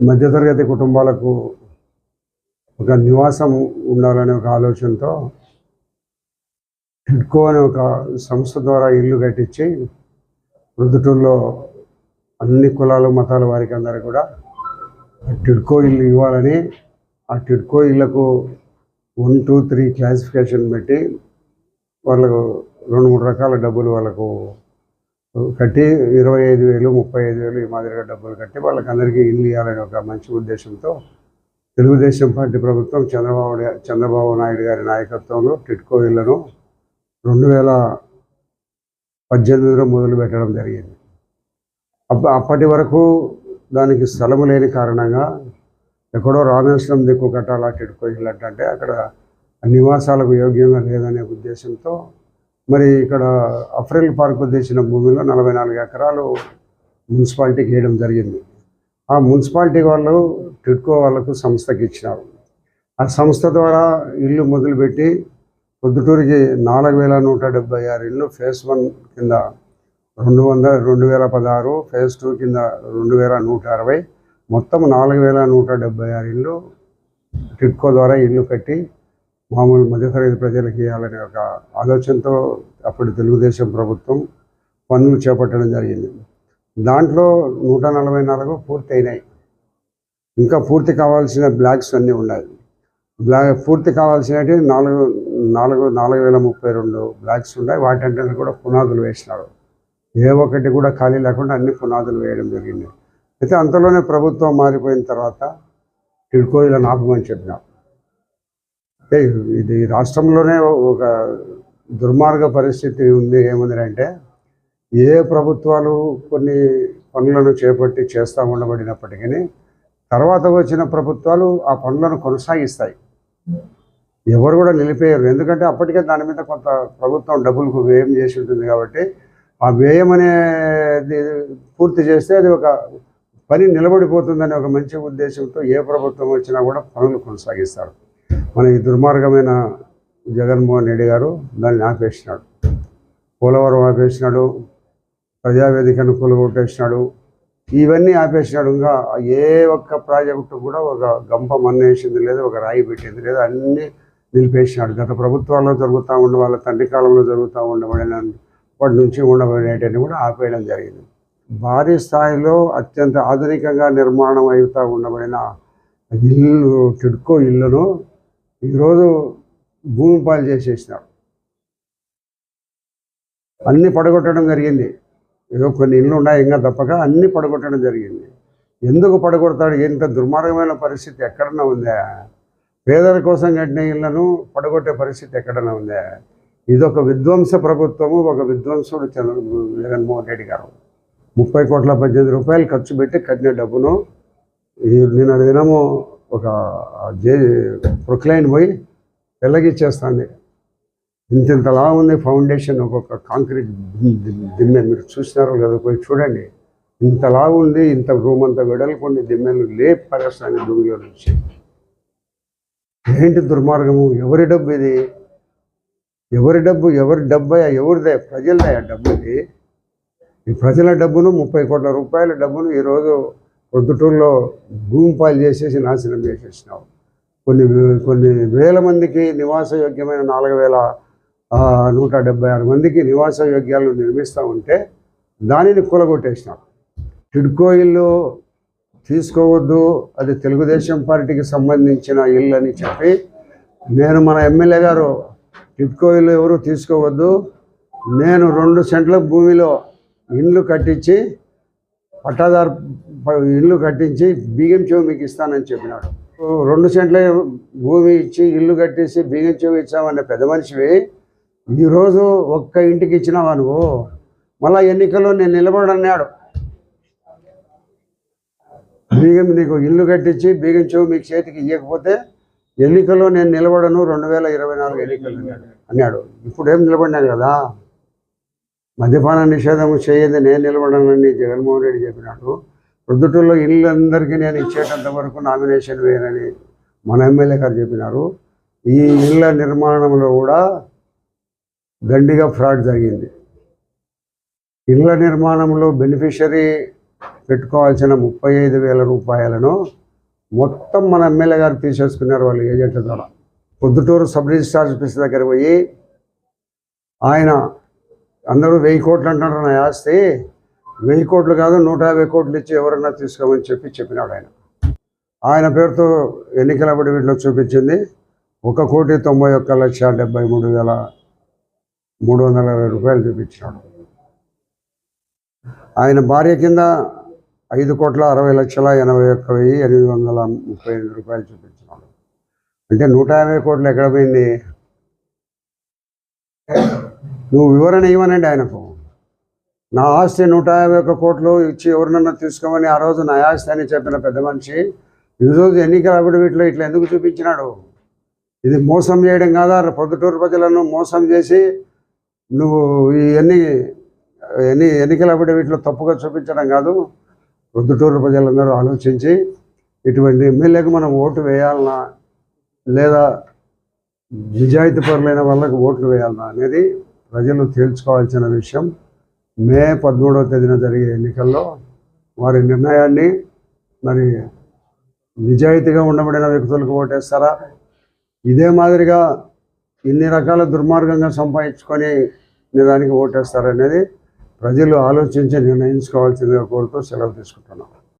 మధ్యతరగతి కుటుంబాలకు ఒక నివాసం ఉండాలనే ఒక ఆలోచనతో టిడ్కో అనే ఒక సంస్థ ద్వారా ఇల్లు కట్టించి ప్రొద్దుటూరులో అన్ని కులాలు మతాల వారికి అందరూ కూడా టిడ్కో ఇల్లు ఇవ్వాలని ఆ టిడ్కో ఇళ్ళకు వన్ టూ త్రీ క్లాసిఫికేషన్ పెట్టి వాళ్ళకు రెండు మూడు రకాల డబ్బులు వాళ్ళకు కట్టి ఇరవై ఐదు వేలు ముప్పై ఐదు వేలు ఈ మాదిరిగా డబ్బులు కట్టి వాళ్ళకి అందరికీ ఇల్లు ఇవ్వాలనే ఒక మంచి ఉద్దేశంతో తెలుగుదేశం పార్టీ ప్రభుత్వం చంద్రబాబు చంద్రబాబు నాయుడు గారి నాయకత్వంలో టిట్కో ఇళ్ళను రెండు వేల పద్దెనిమిదిలో మొదలు పెట్టడం జరిగింది. అప్పటి వరకు దానికి స్థలము లేని కారణంగా ఎక్కడో రామేశ్వరం దిక్కు కట్టాలా టిట్కో ఇల్లు అంటే అక్కడ నివాసాలకు యోగ్యంగా లేదనే ఉద్దేశంతో మరి ఇక్కడ అఫ్రెల్ పార్క్ ఉద్దేశించిన భూమిలో నలభై నాలుగు ఎకరాలు మున్సిపాలిటీకి వేయడం జరిగింది. ఆ మున్సిపాలిటీ వాళ్ళు టిట్కో వాళ్ళకు సంస్థకి ఇచ్చినారు. ఆ సంస్థ ద్వారా ఇల్లు మొదలుపెట్టి పొద్దుటూరికి నాలుగు వేల నూట డెబ్బై ఆరు ఇల్లు ఫేజ్ వన్ కింద రెండు వందల రెండు వేల పదహారు ఫేజ్ టూ కింద రెండు వేల నూట అరవై మొత్తం నాలుగు వేల నూట డెబ్బై ఆరు ఇల్లు టిట్కో ద్వారా ఇల్లు కట్టి మామూలు మధ్యతరగతి ప్రజలకు ఇవ్వాలనే ఒక ఆలోచనతో అప్పుడు తెలుగుదేశం ప్రభుత్వం పనులు చేపట్టడం జరిగింది. దాంట్లో నూట నలభై నాలుగు పూర్తి అయినాయి ఇంకా పూర్తి కావాల్సిన బ్లాక్స్ అన్నీ ఉన్నాయి. బ్లాక్ పూర్తి కావాల్సినవి నాలుగు నాలుగు నాలుగు వేల ముప్పై రెండు బ్లాక్స్ ఉన్నాయి. వాటంటే కూడా పునాదులు వేసినారు. ఏ ఒక్కటి కూడా ఖాళీ లేకుండా అన్ని పునాదులు వేయడం జరిగింది. అయితే అంతలోనే ప్రభుత్వం మారిపోయిన తర్వాత టిడ్కో ఇలా ఆపమని చెప్పినాం. ఇది రాష్ట్రంలోనే ఒక దుర్మార్గ పరిస్థితి ఉంది ఏముంది అంటే ఏ ప్రభుత్వాలు కొన్ని పనులను చేపట్టి చేస్తూ ఉండబడినప్పటికీ తర్వాత వచ్చిన ప్రభుత్వాలు ఆ పనులను కొనసాగిస్తాయి. ఎవరు కూడా నిలిపేయరు. ఎందుకంటే అప్పటికే దాని మీద కొంత ప్రభుత్వం డబ్బులకు వ్యయం చేసి ఉంటుంది కాబట్టి ఆ వ్యయం అనేది పూర్తి చేస్తే అది ఒక పని నిలబడిపోతుందనే ఒక మంచి ఉద్దేశంతో ఏ ప్రభుత్వం వచ్చినా కూడా పనులు కొనసాగిస్తారు. మన ఈ దుర్మార్గమైన జగన్మోహన్ రెడ్డి గారు దాన్ని ఆపేసినాడు. పోలవరం ఆపేసినాడు. ప్రజావేదికను కొలగొట్టేసినాడు ఇవన్నీ ఆపేసినాడు. ఇంకా ఏ ఒక్క ప్రాజెక్టు కూడా ఒక గంప మన్నేసింది లేదు ఒక రాయి పెట్టింది లేదు. అన్నీ నిలిపేసినాడు. గత ప్రభుత్వాల్లో జరుగుతూ ఉండే వాళ్ళ తండ్రి కాలంలో జరుగుతూ ఉండబడిన వాటి నుంచి ఉండబడేటిని కూడా ఆపేయడం జరిగింది. భారీ స్థాయిలో అత్యంత ఆధునికంగా నిర్మాణం అవుతూ ఉండబడిన ఇల్లు టిడ్కో ఇల్లును ఈరోజు భూమి పాలు చేసేసినారు అన్ని పడగొట్టడం జరిగింది. ఏదో కొన్ని ఇళ్ళు ఉన్నాయి ఇంకా తప్పక అన్ని పడగొట్టడం జరిగింది. ఎందుకు పడగొడతాడు? ఎంత దుర్మార్గమైన పరిస్థితి ఎక్కడన్నా ఉందా? పేదల కోసం కట్టిన ఇళ్ళను పడగొట్టే పరిస్థితి ఎక్కడన్నా ఉందా? ఇదొక విధ్వంస ప్రభుత్వము ఒక విధ్వంసుడు చంద్ర జగన్మోహన్ రెడ్డి గారు. ముప్పై కోట్ల పద్దెనిమిది రూపాయలు ఖర్చు పెట్టి కట్టిన డబ్బును నిన్న దినము ఒక జే ప్రొక్లైన్ పోయి వెల్లగిచ్చేస్తుంది ఇంత ఇంతలా ఉంది ఫౌండేషన్ ఒక్కొక్క కాంక్రీట్ దిమ్మె. మీరు చూసినారు కదా పోయి చూడండి. ఇంతలా ఉంది ఇంత రూమ్ అంతా వెడల్కొని దిమ్మెలు లేపు పరేస్తాను భూమిలో నుంచి. ఏంటి దుర్మార్గము? ఎవరి డబ్బు ఇది? ఎవరి డబ్బు ఎవరి డబ్బయా ఎవరిదే? ప్రజలదే ఆ డబ్బు ఇది ఈ ప్రజల డబ్బును ముప్పై కోట్ల రూపాయల డబ్బును ఈరోజు పొద్దుటూరులో భూమి పాలు చేసేసి నాశనం చేసేసినావు కొన్ని కొన్ని వేల మందికి నివాసయోగ్యమైన నాలుగు వేల నూట డెబ్బై ఆరు మందికి నివాస యోగ్యాలు నిర్మిస్తూ ఉంటే దానిని కూలగొట్టేసినాం. టిడ్కో ఇల్లు తీసుకోవద్దు అది తెలుగుదేశం పార్టీకి సంబంధించిన ఇల్లు అని చెప్పి నేను మన ఎమ్మెల్యే గారు టిడ్కో ఇల్లు ఎవరు తీసుకోవద్దు నేను రెండు సెంట్ల భూమిలో ఇండ్లు కట్టించి పట్టాదారు ఇల్లు కట్టించి బియ్యం చెవు మీకు ఇస్తానని చెప్పినాడు. రెండు సెంట్ల భూమి ఇచ్చి ఇల్లు కట్టేసి బియ్యం చెవు ఇచ్చామనే పెద్ద మనిషివి ఈరోజు ఒక్క ఇంటికి ఇచ్చినావా నువ్వు? మళ్ళా ఎన్నికల్లో నేను నిలబడన్నాడు బీగం నీకు ఇల్లు కట్టించి బీగం చెవు మీకు చేతికి ఇవ్వకపోతే ఎన్నికల్లో నేను నిలబడను రెండు వేల ఇరవై నాలుగు ఎన్నికలు అన్నాడు. ఇప్పుడు ఏం నిలబడినాను కదా? మద్యపాన నిషేధం చేయదు నేను నిలబడనని జగన్మోహన్ రెడ్డి చెప్పినాడు. ప్రొద్దుటూరులో ఇళ్ళందరికీ నేను ఇచ్చేటంత వరకు నామినేషన్ వేయనని మన ఎమ్మెల్యే గారు చెప్పినారు. ఈ ఇళ్ళ నిర్మాణంలో కూడా దండిగా ఫ్రాడ్ జరిగింది. ఇళ్ళ నిర్మాణంలో బెనిఫిషరీ పెట్టుకోవాల్సిన ముప్పై ఐదు వేల రూపాయలను మొత్తం మన ఎమ్మెల్యే గారు తీసేసుకున్నారు వాళ్ళు ఏజెంట్ల ద్వారా. పొద్దుటూరు సబ్ రిజిస్ట్రార్ ఆఫీస్ దగ్గర పోయి ఆయన అందరూ వెయ్యి కోట్లు అంటున్నారు నా ఆస్తి. వెయ్యి కోట్లు కాదు నూట యాభై కోట్లు ఇచ్చి ఎవరన్నా తీసుకోమని చెప్పి చెప్పినాడు ఆయన. ఆయన పేరుతో ఎన్నికల వీటిలో చూపించింది. ఒక కోటి తొంభై ఒక్క లక్ష డెబ్బై మూడు వేల మూడు వందల ఇరవై రూపాయలు చూపించినాడు. ఆయన భార్య కింద ఐదు కోట్ల అరవై లక్షల ఎనభై ఒక్క వెయ్యి ఎనిమిది వందల ముప్పై ఎనిమిది రూపాయలు చూపించినాడు. అంటే నూట యాభై కోట్లు ఎక్కడ పోయింది? నువ్వు వివరణ ఇవ్వనండి ఆయనకు. నా ఆస్తి నూట యాభై ఒక్క కోట్లు ఇచ్చి ఎవరినన్నా తీసుకోమని ఆ రోజు నా ఆస్తి అని చెప్పిన పెద్ద మనిషి ఈరోజు ఎన్నికల అఫిడవిట్లో ఇట్లా ఎందుకు చూపించినాడు? ఇది మోసం చేయడం కాదా? పొద్దుటూరు ప్రజలను మోసం చేసి నువ్వు ఈ ఎన్ని ఎన్ని ఎన్నికల అఫిడవిట్లో తప్పుగా చూపించడం కాదు పొద్దుటూరు ప్రజలందరూ ఆలోచించి ఇటువంటి ఎమ్మెల్యేకి మనం ఓటు వేయాలనా? లేదా నిజాయితీ పరులైన వాళ్ళకి ఓట్లు వేయాలనా అనేది ప్రజలు తేల్చుకోవాల్సిన విషయం మే పదమూడవ తేదీన జరిగే ఎన్నికల్లో వారి నిర్ణయాన్ని మరి నిజాయితీగా ఉండబడిన వ్యక్తులకు ఓటేస్తారా? ఇదే మాదిరిగా ఇన్ని రకాల దుర్మార్గంగా సంపాదించుకొని నిజానికి ఓటేస్తారనేది ప్రజలు ఆలోచించి నిర్ణయించుకోవాల్సిందిగా కోరుతూ సెలవు తీసుకుంటున్నాం.